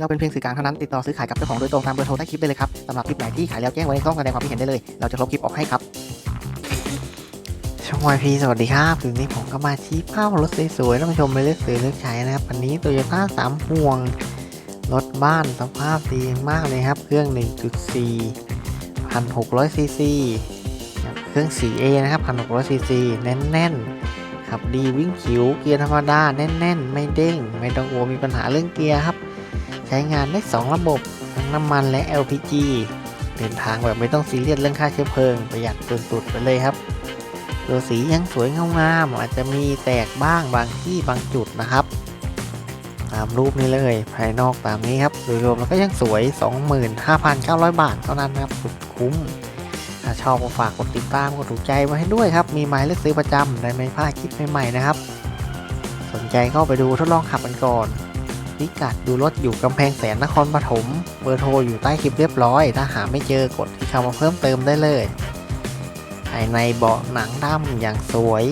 เราเป็นเพียงสื่อกลางเท่านั้นติดต่อซื้อขายกับเจ้าของโดยตรงตามเบอร์โทรใต้คลิปได้เลยครับสำหรับคลิปไหนที่ขายแล้วแจ้งไว้ในช่องแสดงความคิดเห็นได้เลย เราจะลบคลิปออกให้ครับช่องวายพีสวัสดีครับถึงนี้ผมก็มาชี้ภาพรถสวยๆท่านผู้ชมไปเลือกซื้อเลือกใช้นะครับวันนี้โตโยต้าสามห่วงรถบ้านสภาพดีมากเลยครับ เครื่อง 1.4 1,600ซีซีเครื่อง 4A นะครับ1,600ซีซีแน่นๆขับดีวิ่งขิวเกียร์ธรรมดาแน่นๆ ไม่เด้ง ไม่ต้องกลัวมีปัญหาเรื่องเกียร์ครับ ใช้งานได้ 2 ระบบ ทั้งน้ำมันและ LPG เดินทางแบบไม่ต้องซีเรียสเรื่องค่าเชื้อเพลิง ประหยัดสุดๆไปเลยครับ ตัวสียังสวยงามอาจจะมีแตกบ้างบางที่บางจุดนะครับ ตามรูปนี้เลย ภายนอกตามนี้ครับ โดยรวมแล้วก็ยังสวย 25,900 บาทเท่านั้นนะครับสุดคุ้มถ้าชอบก็ฝากกดติดตามกดถูกใจไว้ให้ด้วยครับ มีหมายเลือกซื้อประจำได้ไม่พลาดคลิปใหม่ๆนะครับ สนใจก็ไปดูทดลองขับกันก่อน พิกัดดูรถอยู่กำแพงแสนนครปฐม เบอร์โทรอยู่ใต้คลิปเรียบร้อย ถ้าหาไม่เจอกดที่คำมาเพิ่มเติมได้เลย ภายในเบาะหนังดำอย่างสวย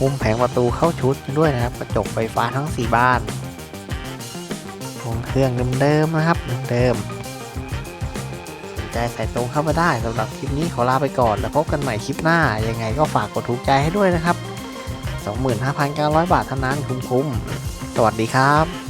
มุมแผงประตูเข้าชุดด้วยนะครับ กระจกไฟฟ้าทั้ง 4 บ้านวงเครื่องเดิมๆนะครับเดิมๆสนใจใส่ตรงเข้ามาได้สำหรับคลิปนี้ขอลาไปก่อน แล้วพบกันใหม่คลิปหน้า ยังไงก็ฝากกดถูกใจให้ด้วยนะครับ25,900 บาทเท่านั้นคุ้มๆ วัสดีครับ